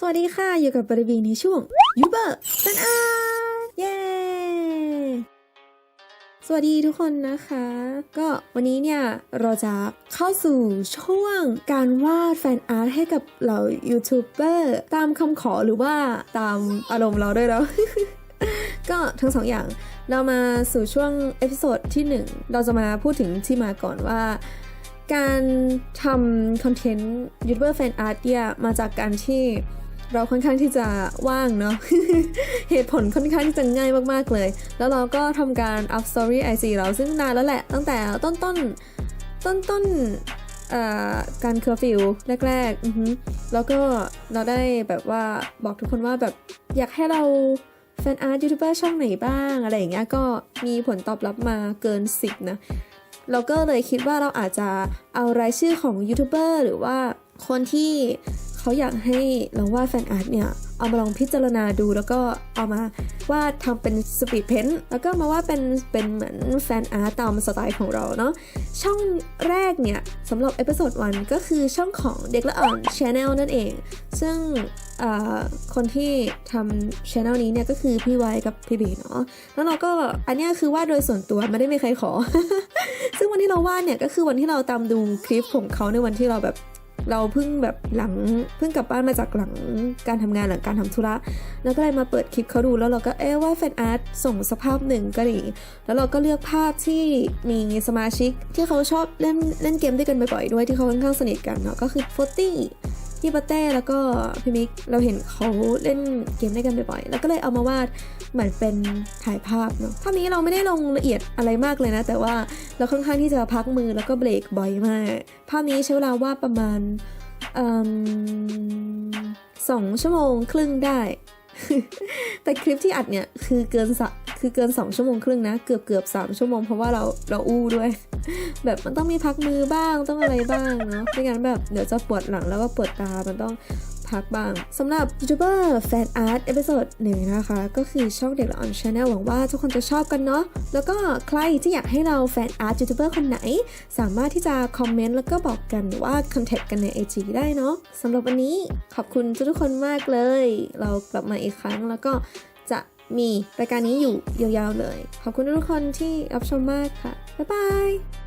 สวัสดีค่ะ อยู่กับบริบีในช่วงยูเบอร์สันอาเย้สวัสดีทุกคนนะคะ ก็วันนี้เนี่ย เราจะเข้าสู่ช่วงการวาดแฟนอาร์ตให้กับเหล่ายูทูบเบอร์ตามคำขอหรือว่าตามอารมณ์เราด้วยแล้ว ก็ทั้งสองอย่างเรามาสู่ช่วงเอพิโซดที่ 1 เราจะมาพูดถึงที่มาก่อนว่าการทำคอนเทนต์ยูทูบเบอร์แฟนอาร์ตเนี่ยมาจากการที่ เราค่อนข้างที่จะว่างเนาะ เหตุผลค่อนข้างที่จะง่ายมากๆเลย แล้วเราก็ทำการ up story IG เราซึ่งนานแล้วแหละ ตั้งแต่ต้นต้นต้นต้นการเคอร์ฟิวแรกๆ แล้วก็เราได้แบบว่าบอกทุกคนว่าแบบอยากให้เราแฟนอาร์ตยูทูบเบอร์ช่องไหนบ้างอะไรอย่างเงี้ยก็มีผลตอบรับมาเกิน 10 นะ เราก็เลยคิดว่าเราอาจจะเอารายชื่อของยูทูบเบอร์หรือว่าคนที่ เขาอยากให้เราวาดแฟนอาร์ตเนี่ยเอามาลองพิจารณาดูแล้วก็เอามาวาดทำเป็นสปีดเพนแล้วก็มาวาดเป็นเป็นเหมือนแฟนอาร์ตตามสไตล์ของเราเนาะช่องแรกเนี่ยสำหรับเอพิโซดวันก็คือช่องของเด็กละอ่อนช n แนลนั่นเอง ซึ่งคนที่ทำช n แนลนี้เนี่ยก็คือพี่ไวกับพี่บีเนาะแล้วเราก็อันนี้คือวาดโดยส่วนตัวไม่ได้มีใครขอ ซึ่งวันที่เราวาดเนี่ยก็คือวันที่เราตามดูคลิปของเขาในวันที่เราแบบ เราเพิ่งแบบหลังเพิ่งกลับบ้านมาจากหลังการทำงานหลังการทำธุระแล้วก็เลยมาเปิดคลิปเขาดูแล้วเราก็เอ๊ว่าแฟนอาร์ตส่งสภาพหนึ่งก็ดีแล้วเราก็เลือกภาพที่มีสมาชิกที่เขาชอบเล่นเล่นเกมด้วยกันบ่อยๆด้วยที่เขาค่อนข้างสนิทกันเนาะก็คือโฟตี้ พี่ปาเต้แล้วก็พี่มิกเราเห็นเขาเล่นเกมด้วยกันบ่อยๆ แล้วก็เลยเอามาวาดเหมือนเป็นถ่ายภาพเนาะภาพนี้เราไม่ได้ลงละเอียดอะไรมากเลยนะ แต่ว่าเราค่อนข้างที่จะพักมือแล้วก็เบรกบ่อยมาก ภาพนี้ใช้เวลาวาดประมาณสองชั่วโมงครึ่งได้ แต่คลิปที่อัดเนี่ยคือเกินส คือเกิน 2 ชั่วโมงครึ่งนะ เกือบเกือบ3ชั่วโมงเพราะว่าเราเราอู้ด้วย แบบมันต้องมีพักมือบ้างต้องอะไรบ้างเนาะไม่งั้นแบบเดี๋ยวจะปวดหลังแล้วก็ปวดตามันต้องพักบ้างสำหรับยูทูบเบอร์แฟนอาร์ตเอพิโซดหนึ่งนะคะ ก็คือช่องเด็กละออนชาแนลหวังว่าทุกคนจะชอบกันเนาะแล้วก็ใครที่อยากให้เราแฟนอาร์ตยูทูบเบอร์คนไหน สามารถที่จะคอมเมนต์แล้วก็บอกกันหรือว่าคอนแทคกันใน IG ได้เนาะสำหรับวันนี้ขอบคุณทุกคนมากเลย เรากลับมาอีกครั้งแล้วก็ มีรายการนี้อยู่ยาวๆเลย ขอบคุณทุกคนที่รับชมมากค่ะ บ๊ายบาย